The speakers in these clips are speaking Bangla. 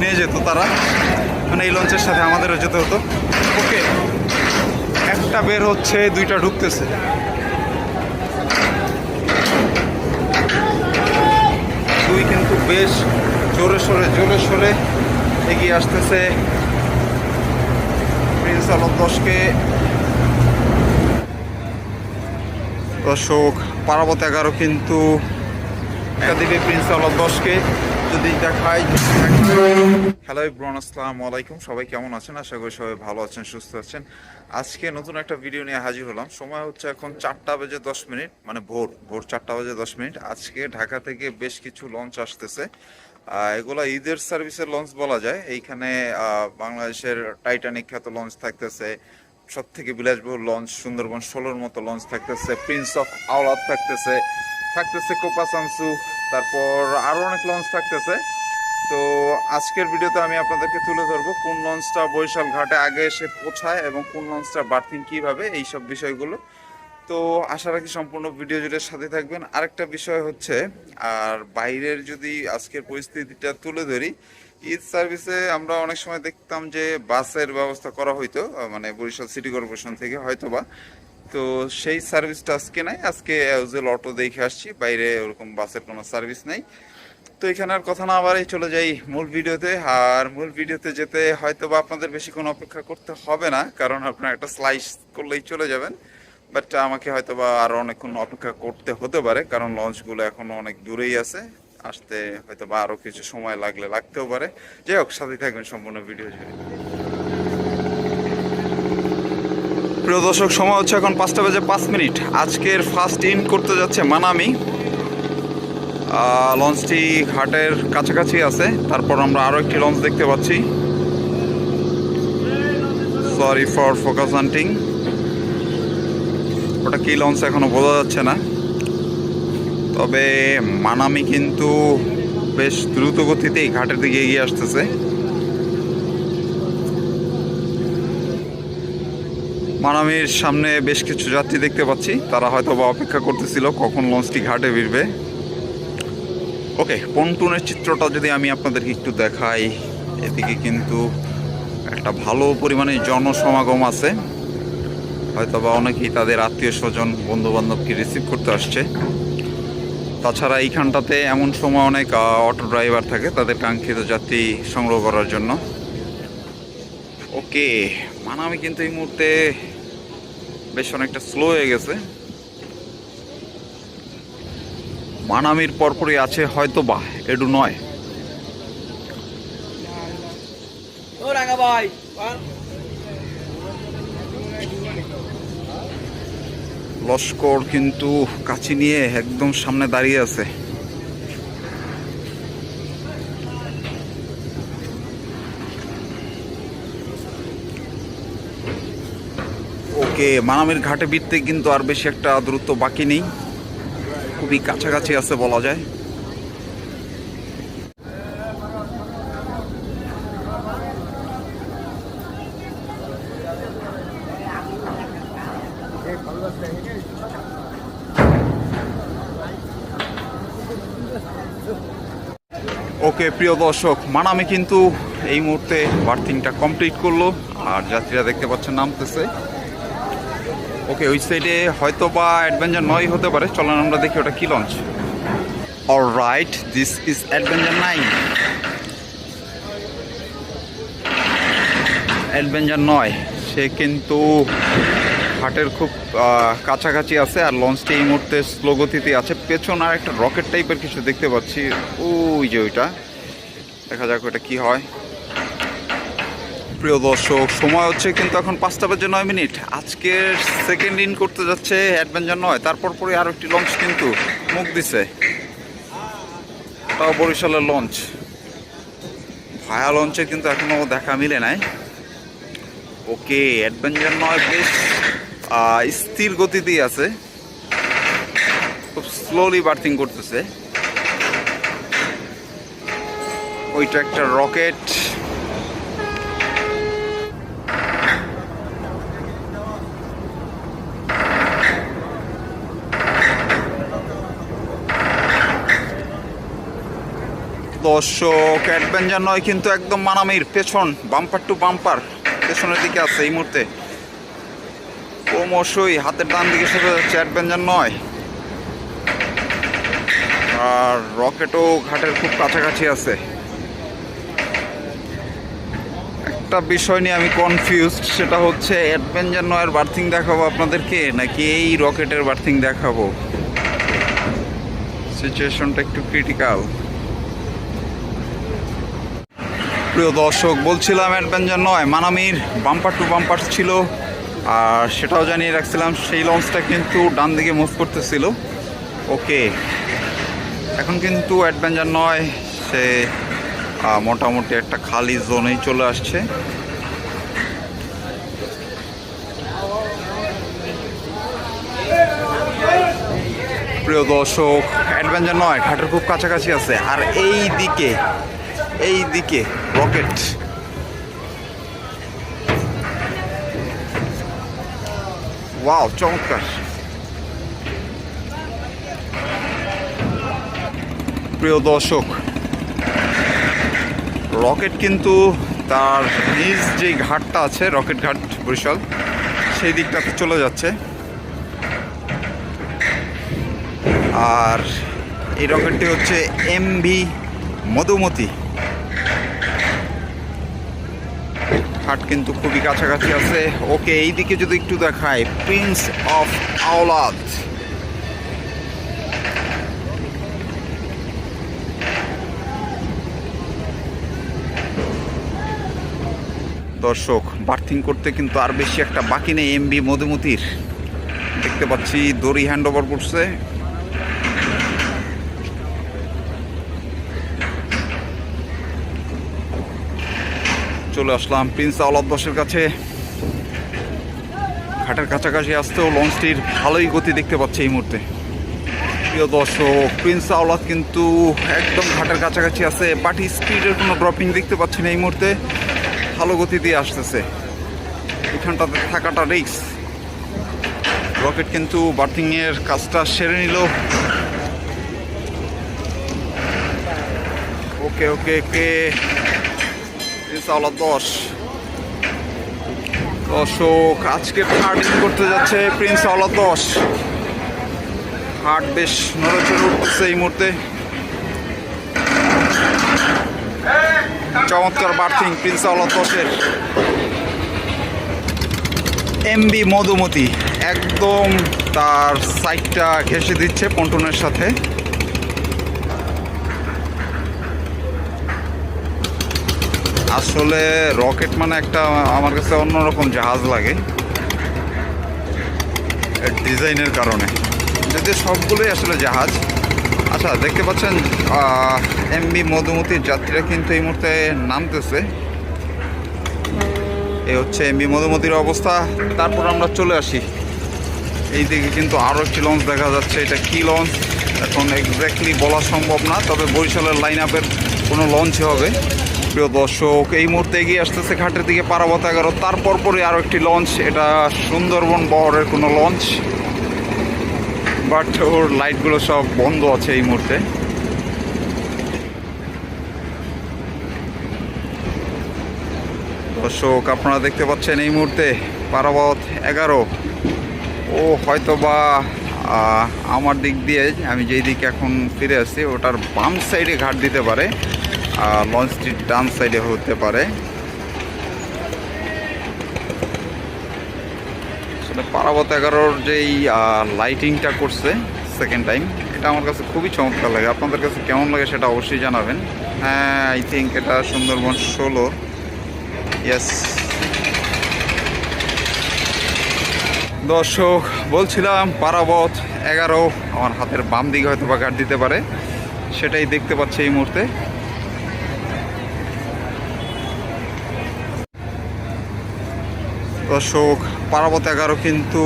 নিয়ে যেত তারা। মানে এই লঞ্চের সাথে আমাদেরও যেতে হতো। ওকে একটা বের হচ্ছে, দুইটা ঢুকতেছে। দুই কিন্তু বেশ জোরে সোরে জোরে সোরে এগিয়ে আসতেছে। প্রিন্স আলম দশকে। দর্শক, পারাবত এগারো কিন্তু একাদিকে প্রিন্স আলম দশকে। হ্যালো ইব্রান আসসালামু আলাইকুম। সবাই কেমন আছেন? আশা করি সবাই ভালো আছেন, সুস্থ আছেন। আজকে নতুন একটা ভিডিও নিয়ে হাজির হলাম। সময় হচ্ছে এখন চারটা বেজে দশ মিনিট মানে ভোর ভোর চারটা বেজে দশ মিনিট। আজকে ঢাকা থেকে বেশ কিছু লঞ্চ আসতেছে। এগুলা ঈদের সার্ভিসের লঞ্চ বলা যায়। এইখানে বাংলাদেশের টাইটানিক খ্যাত লঞ্চ থাকতেছে। সব থেকে বিলাসবহুল লঞ্চ সুন্দরবন ষোলোর মতো লঞ্চ থাকতেছে। প্রিন্স অফ আওলাদ থাকতেছে। থাকতেছে কোপা সামসু তারপর আরও অনেক লঞ্চ থাকতেছে। তো আজকের ভিডিওতে আমি আপনাদেরকে তুলে ধরবো কোন লঞ্চটা বরিশাল ঘাটে আগে এসে পৌঁছায় এবং কোন লঞ্চটা বার্থিং কীভাবে এই সব বিষয়গুলো। তো আশা রাখি সম্পূর্ণ ভিডিও জুড়ে সাথে থাকবেন। আরেকটা বিষয় হচ্ছে, আর বাইরের যদি আজকের পরিস্থিতিটা তুলে ধরি, ঈদ সার্ভিসে আমরা অনেক সময় দেখতাম যে বাসের ব্যবস্থা করা হইতো মানে বরিশাল সিটি কর্পোরেশন থেকে হয়তোবা। তো সেই সার্ভিসটা আজকে নাই। আজকে অ্যাউজেল অটো দেখে আসছি, বাইরে ওরকম বাসের কোনো সার্ভিস নাই। তো এখানে আর কথা না আবারই চলে যাই মূল ভিডিওতে। আর মূল ভিডিওতে যেতে হয়তো বা আপনাদের বেশি কোনো অপেক্ষা করতে হবে না, কারণ আপনার একটা স্লাইস করলেই চলে যাবেন। বাট আমাকে হয়তো বা আরও অনেকক্ষণ অপেক্ষা করতে হতে পারে, কারণ লঞ্চগুলো এখনও অনেক দূরেই আছে। আসতে হয়তো বা আরও কিছু সময় লাগলে লাগতেও পারে। যাই হোক, সাথে থাকবেন সম্পূর্ণ ভিডিও জুড়ে। প্রিয় দর্শক, সময় হচ্ছে এখন পাঁচটা বাজে পাঁচ মিনিট। আজকের ফার্স্ট ইন করতে যাচ্ছে মানামি। লঞ্চটি ঘাটের কাছাকাছি আছে। তারপর আমরা আরও একটি লঞ্চ দেখতে পাচ্ছি। সরি ফর ফোকাস হান্টিং ওটা কী লঞ্চ এখনও বোঝা যাচ্ছে না। তবে মানামি কিন্তু বেশ দ্রুত গতিতেই ঘাটের দিকে এগিয়ে আসতেছে। মানামির সামনে বেশ কিছু যাত্রী দেখতে পাচ্ছি। তারা হয়তো বা অপেক্ষা করতেছিল কখন লঞ্চটি ঘাটে ভিড়বে ওকে, পন্টুনের চিত্রটা যদি আমি আপনাদেরকে একটু দেখাই, এদিকে কিন্তু একটা ভালো পরিমাণে জনসমাগম আছে। হয়তো বা অনেকেই তাদের আত্মীয় স্বজন বন্ধু বান্ধবকে রিসিভ করতে আসছে। তাছাড়া এইখানটাতে এমন সময় অনেক অটো ড্রাইভার থাকে, তাদের কাঙ্ক্ষিত যাত্রী সংগ্রহ করার জন্য। ওকে, মানামি কিন্তু এই মুহূর্তে বেশ অনেকটা স্লো হয়ে গেছে। মানামির পরপরই আছে হয়তো বা এডু নয়। লস্কর কিন্তু কাছে নিয়ে একদম সামনে দাঁড়িয়ে আছে। ওকে মানামির ঘাটে বিটতে কিন্তু আর বেশি একটা দূরত্ব বাকি নেই। খুবই কাছাকাছি আছে বলা যায়। ওকে, প্রিয় দর্শক, মানামি কিন্তু এই মুহূর্তে বার্থিংটা কমপ্লিট করল। আর যাত্রীরা দেখতে পাচ্ছেন, নামতেছে। ওকে ওই সাইডে হয়তো বা অ্যাডভেঞ্চার নয় হতে পারে। চলেন আমরা দেখি ওটা কি launch all right this is adventure nine adventure নয়, সে কিন্তু ঘাটের খুব কাছাকাছি আছে আর লঞ্চটি এই মুহূর্তে স্লো গতিতে আছে। পেছন আর একটা রকেট টাইপের কিছু দেখতে পাচ্ছি। ওই যে ওইটা। দেখা যাক ওটা কি হয়। প্রিয় দর্শক, সময় হচ্ছে কিন্তু এখন পাঁচটা বাজে নয় মিনিট। আজকের সেকেন্ড ইন করতে যাচ্ছে অ্যাডভেঞ্চার নয়, তারপর পরে আরও একটি লঞ্চ কিন্তু মুখ দিছে। তাও বরিশালের লঞ্চ ভায়া লঞ্চে কিন্তু এখনও দেখা মিলে নাই। ওকে অ্যাডভেঞ্চার নয় বেশ স্থির গতিতেই আছে। খুব স্লোলি বার্থিং করতেছে। ওইটা একটা রকেট দর্শক অ্যাডভেঞ্চার নয় কিন্তু একদম মানামির, পেছন বাম্পার টু বাম্পার পেছনের দিকে আছে এই মুহূর্তে। ক্রমশই হাতের ডান দিকে সরে যাচ্ছে অ্যাডভেঞ্চার নয়। আর রকেটও ঘাটের খুব কাছাকাছি আছে। একটা বিষয় নিয়ে আমি কনফিউজড সেটা হচ্ছে অ্যাডভেঞ্চার নয়ের বার্থিং দেখাবো আপনাদেরকে, নাকি এই রকেটের বার্থিং দেখাবো? সিচুয়েশনটা একটু ক্রিটিক্যাল প্রিয় দর্শক, বলছিলাম অ্যাডভেঞ্চার নয়, মানামির বাম্পার টু বাম্পার ছিল। আর সেটাও জানিয়ে রাখছিলাম, সেই লঞ্চটা কিন্তু ডান দিকে মুভ করতেছিল। ওকে এখন কিন্তু অ্যাডভেঞ্চার নয়, সে মোটামুটি একটা খালি জোনেই চলে আসছে। প্রিয় দর্শক অ্যাডভেঞ্চার নয় ঘাটের খুব কাছাকাছি আছে। আর এই দিকে এই দিকে রকেট ওয়াও চমৎকার। প্রিয় দর্শক রকেট কিন্তু তার নিজ যে ঘাটটা আছে রকেট ঘাট বরিশাল, সেই দিকটাতে চলে যাচ্ছে। আর এই রকেটটি হচ্ছে এমভি মধুমতি। ঘাট কিন্তু খুবই কাছাকাছি আছে। ওকে, এইদিকে যদি একটু দেখায় প্রিন্স অফ আওলাদ দর্শক বার্থিং করতে কিন্তু আর বেশি একটা বাকি নেই এমবি মধুমতির। দেখতে পাচ্ছি, দড়ি হ্যান্ড ওভার করছে। চলে আসলাম প্রিন্স আওলাদ দশের কাছে। ঘাটের কাছাকাছি আসতেও লঞ্চটির ভালোই গতি দেখতে পাচ্ছি এই মুহূর্তে। প্রিয় দর্শক, প্রিন্স আওলাদ কিন্তু একদম ঘাটের কাছাকাছি আছে বাট স্পিডের কোনো ড্রপিং দেখতে পাচ্ছি না এই মুহূর্তে। ভালো গতি দিয়ে আসতেছে। এখানটাতে থাকাটা রিক্স রকেট কিন্তু বার্থিংয়ের কাজটা সেরে নিল। ওকে ওকে ওকে আওলাদ দশ। দর্শক, আজকে থার্ডিং করতে যাচ্ছে প্রিন্স আওলাদ দশ। হাট বেশ নড়েচড়ে উঠতেছে এই মুহূর্তে। চমৎকার বার্থিং প্রিন্স আওলাদ দশের। এমবি মধুমতি একদম তার সাইডটা ঘেসে দিচ্ছে পন্টনের সাথে। আসলে রকেট মানে একটা, আমার কাছে অন্যরকম জাহাজ লাগে। ডিজাইনের কারণে। যদি সবগুলোই আসলে জাহাজ। আচ্ছা দেখতে পাচ্ছেন এমবি মধুমতির যাত্রীরা কিন্তু এই মুহূর্তে নামতেছে। এই হচ্ছে এমবি মধুমতির অবস্থা। তারপর আমরা চলে আসি। এই দিকে কিন্তু আরও একটি লঞ্চ দেখা যাচ্ছে। এটা কি লঞ্চ এখন এক্স্যাক্টলি বলা সম্ভব না, তবে বরিশালের লাইন আপের কোনো লঞ্চই হবে। প্রিয় দর্শক, এই মুহূর্তে এগিয়ে আসতেছে ঘাটের দিকে পারাবত এগারো। তারপর পরে আরও একটি লঞ্চ এটা সুন্দরবন বহরের কোনো লঞ্চ বাট ওর লাইটগুলো সব বন্ধ আছে এই মুহূর্তে। দর্শক, আপনারা দেখতে পাচ্ছেন এই মুহূর্তে পারাবত এগারো। ও হয়তো বা আমার দিক দিয়ে, আমি যেই দিকে এখন ফিরে আসছি, ওটার বাম সাইডে ঘাট দিতে পারে। লঞ্চটির ডান সাইডে হতে পারে। পারাবত এগারোর যেই লাইটিংটা করছে সেকেন্ড টাইম এটা আমার কাছে খুবই চমৎকার লাগে। আপনাদের কাছে কেমন লাগে সেটা অবশ্যই জানাবেন। হ্যাঁ আই থিঙ্ক এটা সুন্দরবন ষোলো। ইয়েস দর্শক, বলছিলাম পারাবত এগারো, আমার হাতের বাম দিকে হয়তো বা গার্ড দিতে পারে। সেটাই দেখতে পাচ্ছি এই মুহূর্তে। দর্শক পারাবত এগারো কিন্তু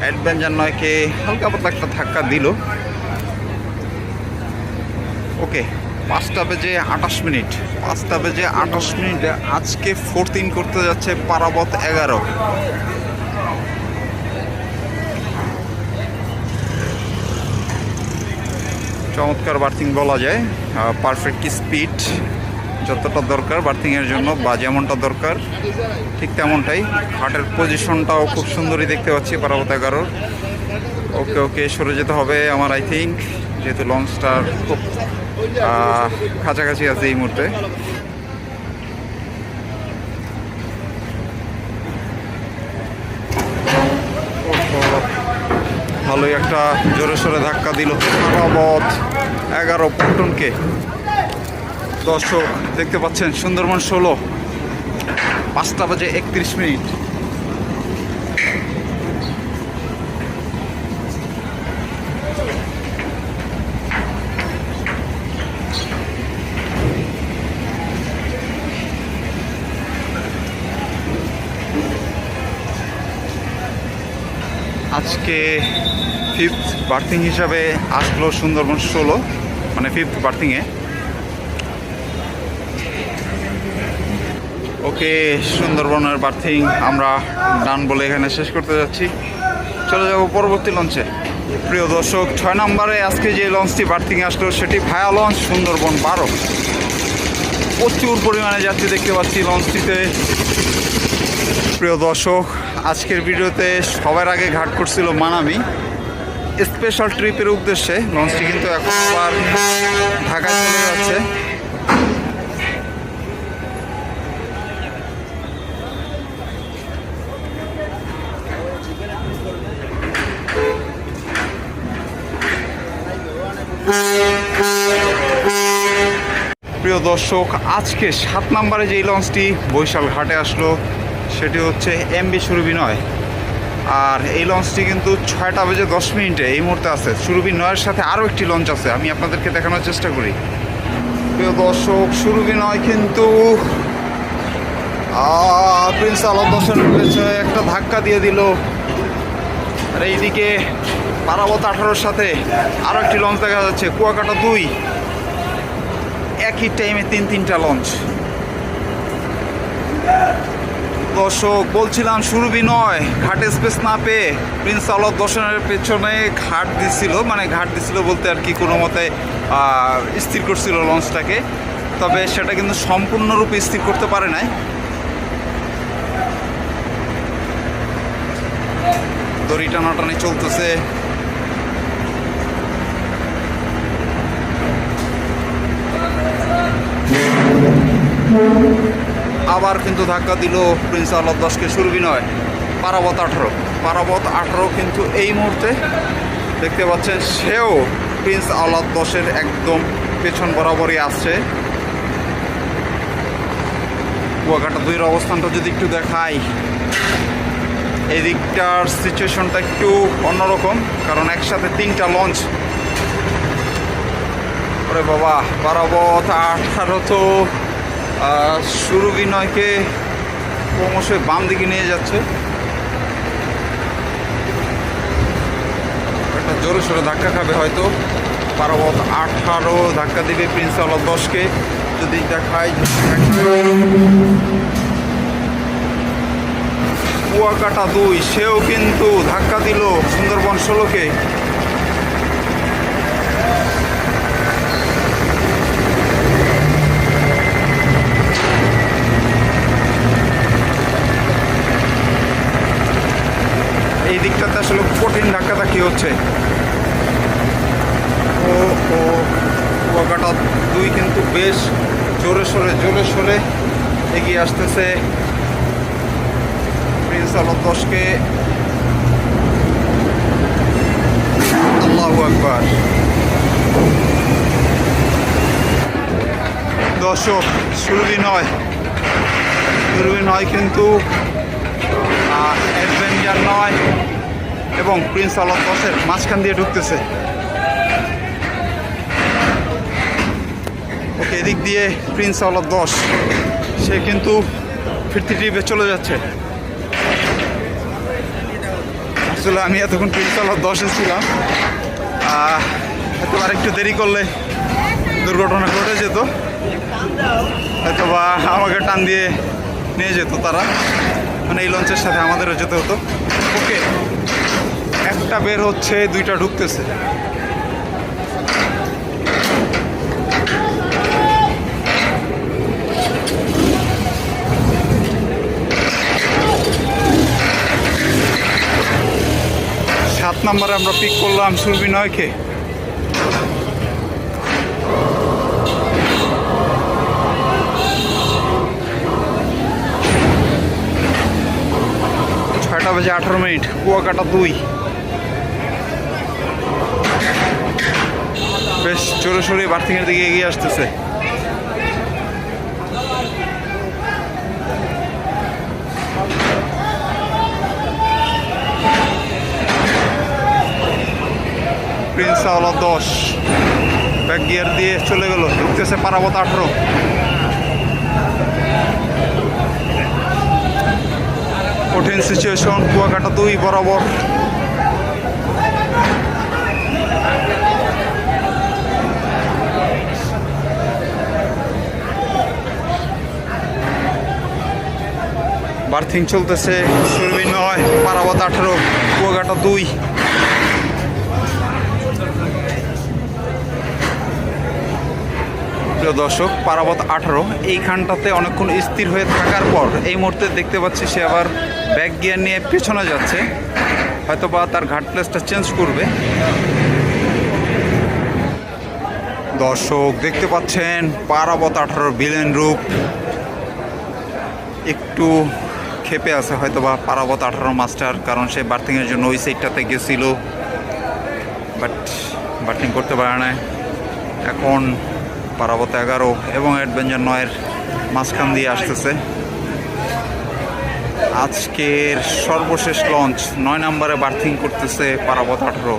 অ্যাডভেঞ্চার নয়কে হালকা পাতলা একটা ধাক্কা দিল। ওকে, পাঁচটা বেজে আঠাশ মিনিট। পাঁচটা বেজে আঠাশ মিনিটে আজকে ফোরটিন করতে যাচ্ছে পারাবত এগারো। চমৎকার বার্থিং বলা যায় পারফেক্ট স্পিড যতটা দরকার বার্থিংয়ের জন্য বা যেমনটা দরকার, ঠিক তেমনটাই। হাটের পজিশনটাও খুব সুন্দরই দেখতে পাচ্ছি পারাবত এগারোর ওকে ওকে, সরে যেতে হবে আমার আই থিঙ্ক যেহেতু লঞ্চটার খুব কাছাকাছি আছে এই মুহূর্তে। ভালোই একটা জোরে সোরে ধাক্কা দিল। পারাবত এগারো, পল্টনকে। দর্শক, দেখতে পাচ্ছেন সুন্দরবন ষোলো। পাঁচটা বাজে একত্রিশ মিনিট। আজকে ফিফথ বার্থিং হিসাবে আসলো সুন্দরবন ষোলো মানে ফিফথ বার্থিংয়ে ওকে, সুন্দরবনের বার্থিং আমরা ডান বলে এখানে শেষ করতে যাচ্ছি। চলে যাব পরবর্তী লঞ্চে প্রিয় দর্শক, ছয় নম্বরে আজকে যে লঞ্চটি বার্থিং আসলো, সেটি ভায়া লঞ্চ সুন্দরবন বারো। প্রচুর পরিমাণে যাত্রী দেখতে পাচ্ছি লঞ্চটিতে প্রিয় দর্শক, আজকের ভিডিওতে সবার আগে ঘাট করছিল মানামি। স্পেশাল ট্রিপের উদ্দেশ্যে লঞ্চটি কিন্তু এখন আবার ঢাকায় চলে যাচ্ছে। প্রিয় দর্শক, আজকে সাত নম্বরে যেই লঞ্চটি বৈশাল ঘাটে আসলো, সেটি হচ্ছে এমবি সুরভি নয়। আর এই লঞ্চটি কিন্তু ছয়টা বেজে দশ মিনিটে এই মুহূর্তে আছে। সুরভি নয়ের সাথে আরও একটি লঞ্চ আছে, আমি আপনাদেরকে দেখানোর চেষ্টা করি। প্রিয় দর্শক, সুরভি নয় কিন্তু প্রিন্স আলম দর্শনের পেছনে একটা ধাক্কা দিয়ে দিল। আর এইদিকে পারাবত আঠারোর সাথে আরও একটি লঞ্চ দেখা যাচ্ছে, কুয়াকাটা দুই। একই টাইমে তিন, তিনটা লঞ্চ দর্শক, বলছিলাম সুরভি নয়, ঘাটে স্পেস না পেয়ে প্রিন্স আলোক দর্শনের পেছনে ঘাট দিছিল মানে ঘাট দিছিল বলতে আর কি কোনো মতে স্থির করছিল লঞ্চটাকে তবে সেটা কিন্তু সম্পূর্ণরূপে স্থির করতে পারে নাই। দড়ি টানাটানি চলতেছে। আবার কিন্তু ধাক্কা দিল প্রিন্স আল্লাহ দশকে সুরভি নয়। পারাবত আঠারো। পারাবত আঠারো কিন্তু এই মুহূর্তে দেখতে পাচ্ছেন, সেও প্রিন্স আল্লাহ দশের একদম পেছন বরাবরই আসছে। কুয়াকাটা দুইয়ের অবস্থানটা যদি একটু দেখাই, এদিকটার দিকটার সিচুয়েশনটা একটু অন্যরকম, কারণ একসাথে তিনটা লঞ্চ ওরে বাবা বারাবত আঠারো তো শুরু বিনয়কে ক্রমশই বাম দিকে নিয়ে যাচ্ছে। একটা জোরে সোরে ধাক্কা খাবে হয়তো। পারাবত আঠারো, ধাক্কা দিবে প্রিন্স দশকে। যদি দেখায় কুয়াকাটা দুই, সেও কিন্তু ধাক্কা দিল সুন্দরবন ষোলোকে এই দিকটাতে আসলে কঠিন ধাক্কাটা কি হচ্ছে ও ও কুয়াকাটা দুই কিন্তু বেশ জোরে সোরে জোরে সোরে এগিয়ে আসতেছে প্রিন্স আলম দশকে আল্লাহু আকবার দর্শক শুরুই নয়। শুরুই নয় কিন্তু অ্যাডভেঞ্চার নয় এবং প্রিন্স আলম দশের মাঝখান দিয়ে ঢুকতেছে। ওকে এদিক দিয়ে প্রিন্স আলম দশ। সে কিন্তু ফিরতি ট্রিপে চলে যাচ্ছে। আসলে আমি এতক্ষণ প্রিন্স আলম দশে ছিলাম। আহ, হয়তো আর একটু দেরি করলে দুর্ঘটনা ঘটে যেত। হয়তো বা আমাকে টান দিয়ে নিয়ে যেত তারা। মানে এই লঞ্চের সাথে আমাদেরও যেতে হতো। ওকে, একটা বের হচ্ছে, দুইটা ঢুকতেছে। সাত নম্বরে আমরা পিক করলাম সুরবি নয়কে। ছয়টা বাজে আঠারো মিনিট, কুয়াকাটা দুই। বেশ, জোরে সোরে বার্থিংয়ের দিকে এগিয়ে আসতেছে। দশ। ব্যাক গিয়ার দিয়ে চলে গেল, ঢুকতেছে পারাবত আঠারো। কঠিন সিচুয়েশন কুয়াকাটা দুই, বরাবর। বার্থিং চলতেছে সুরবি নয় পারাবত আঠারো, কুয়াকাটা দুই। প্রিয় দর্শক, পারাবত আঠারো, এইখানটাতে অনেকক্ষণ স্থির হয়ে থাকার পর এই মুহূর্তে দেখতে পাচ্ছি সে আবার ব্যাক গিয়ার নিয়ে পেছনে যাচ্ছে। হয়তো বা তার ঘাট প্লেসটা চেঞ্জ করবে। দর্শক, দেখতে পাচ্ছেন, পারাবত আঠারোর বিলেন রূপ। একটু খেপে আছে হয়তো বা পারাবত আঠারো মাস্টার কারণ সে বার্থিংয়ের জন্য ওই সাইডটাতে গেছিল। বাট বার্থিং করতে পারে না এখন পারাবত এগারো এবং অ্যাডভেঞ্চার নয়ের মাঝখান দিয়ে আসতেছে। আজকের সর্বশেষ লঞ্চ নয় নম্বরে বার্থিং করতেছে পারাবত আঠারো।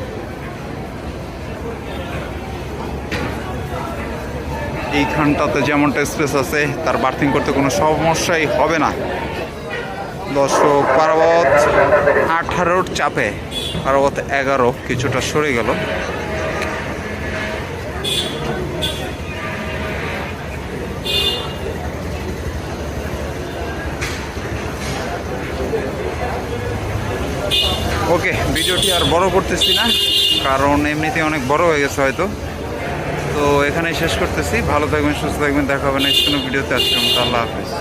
এইখানটাতে যেমনটা স্পেস আছে, তার বার্থিং করতে কোনো সমস্যাই হবে না। দর্শক, পারাবত আঠারোর চাপে, পারাবত এগারো কিছুটা সরে গেল। ওকে, ভিডিওটি আর বড় করতেছি না, কারণ এমনিতে অনেক বড় হয়ে গেছে হয়তো। তো এখানেই শেষ করতেছি, ভালো থাকবেন, সুস্থ থাকবেন, দেখা হবে নেক্সট কোনো ভিডিওতে আজকের মতো আল্লাহ হাফিজ।